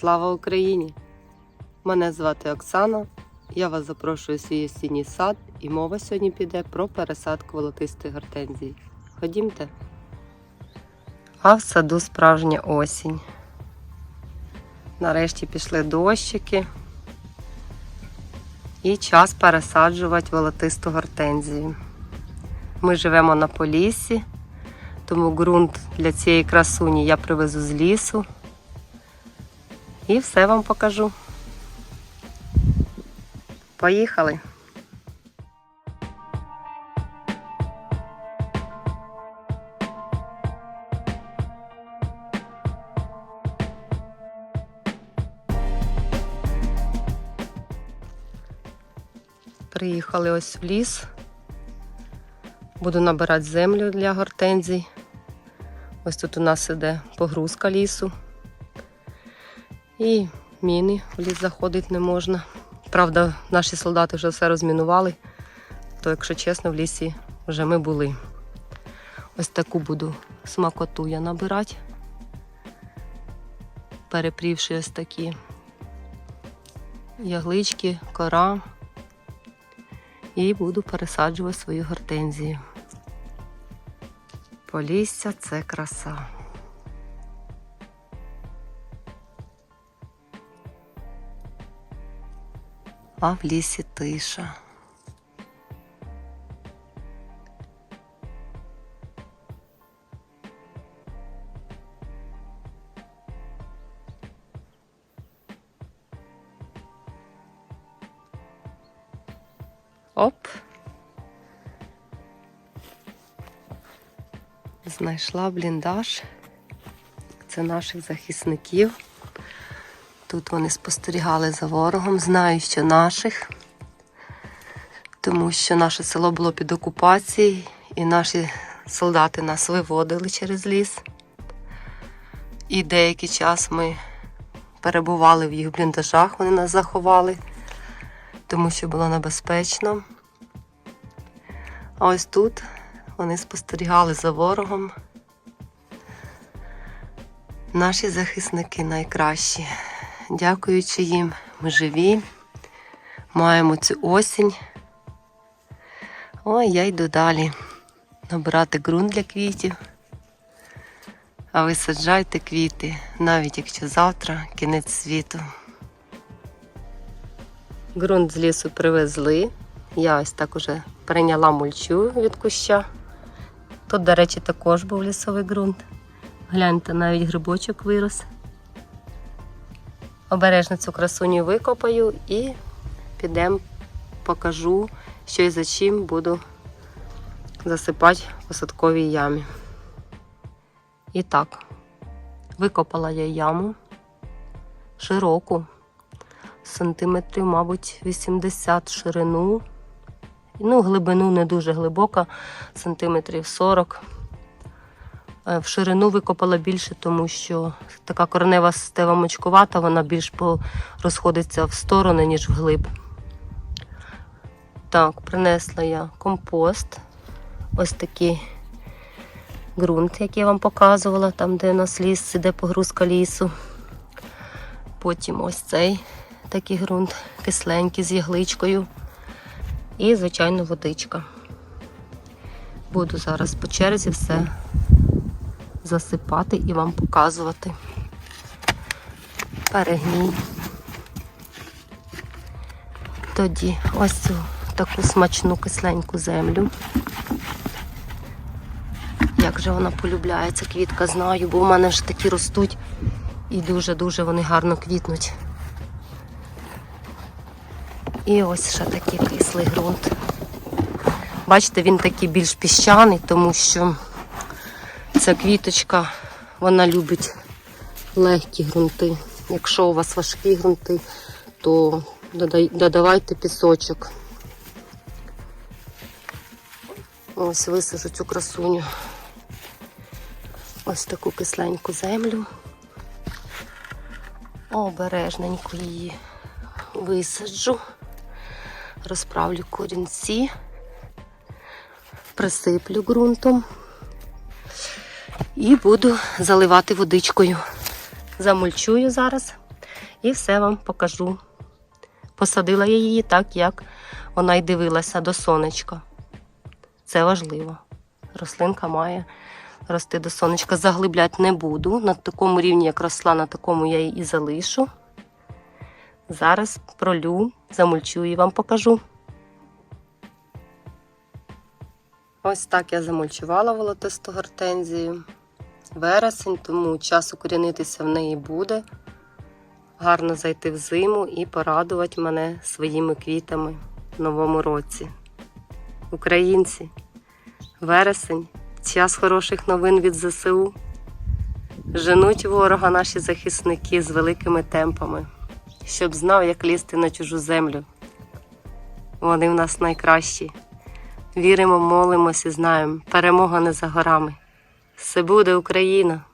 Слава Україні! Мене звати Оксана. Я вас запрошую у свій осінній сад, і мова сьогодні піде про пересадку волотистої гортензії. Ходімте. А в саду справжня осінь. Нарешті пішли дощики. І час пересаджувати волотисту гортензію. Ми живемо на Поліссі, тому ґрунт для цієї красуні я привезу з лісу. І все вам покажу. Поїхали! Приїхали ось в ліс. Буду набирати землю для гортензій. Ось тут у нас іде погрузка лісу. І міни в ліс заходити не можна. Правда, наші солдати вже все розмінували, то, якщо чесно, в лісі вже ми були. Ось таку буду смакоту я набирати, перепрівши ось такі яглички, кора. І буду пересаджувати свою гортензію. Полісся це краса. А в лісі тиша. Оп. Знайшла бліндаж. Це наших захисників. Тут вони спостерігали за ворогом. Знаю, що наших, тому що наше село було під окупацією, і наші солдати нас виводили через ліс. І деякий час ми перебували в їх бліндажах, вони нас заховали, тому що було небезпечно. А ось тут вони спостерігали за ворогом. Наші захисники найкращі. Дякуючи їм, ми живі, маємо цю осінь. Ой, я йду далі набирати ґрунт для квітів. А ви саджайте квіти, навіть якщо завтра кінець світу. Ґрунт з лісу привезли. Я ось так уже прийняла мульчу від куща. Тут, до речі, також був лісовий ґрунт. Гляньте, навіть грибочок вирос. Обережно цю красуню викопаю і підемо покажу, що і за чим буду засипати в посадковій ямі. І так, викопала я яму широку, сантиметрів, мабуть, 80 ширину. Ну, глибину не дуже глибока, сантиметрів 40. Е, В ширину викопала більше, тому що така коренева стева мочкувата, вона більш розходиться в сторони, ніж вглиб. Так, принесла я компост. Ось такий ґрунт, який я вам показувала, там, де у нас ліс, іде погрузка лісу. Потім ось цей такий ґрунт кисленький з ягличкою. І, звичайно, водичка. Буду зараз по черзі все засипати і вам показувати. Перегній. Тоді ось цю таку смачну кисленьку землю. Як же вона полюбляється, квітка знаю, бо в мене ж такі ростуть і дуже-дуже вони гарно квітнуть. І ось ще такий кислий ґрунт. Бачите, він такий більш піщаний, тому що ця квіточка, вона любить легкі ґрунти. Якщо у вас важкі ґрунти, то додавайте пісочок. Ось висажу цю красуню. Ось таку кисленьку землю. Обережненько її висаджу, розправлю корінці, присиплю ґрунтом і буду заливати водичкою. Замульчую зараз. І все вам покажу. Посадила я її так, як вона й дивилася до сонечка. Це важливо. Рослинка має рости до сонечка. Заглиблять не буду. На такому рівні, як росла, на такому я її і залишу. Зараз пролю, замульчу і вам покажу. Ось так я замульчувала волотисту гортензію. Вересень, тому час укорінитися в неї буде. Гарно зайти в зиму і порадувати мене своїми квітами в новому році. Українці, вересень, час хороших новин від ЗСУ. Женуть ворога наші захисники з великими темпами, щоб знав, як лізти на чужу землю. Вони в нас найкращі. Віримо, молимося знаємо, перемога не за горами. Все буде Україна!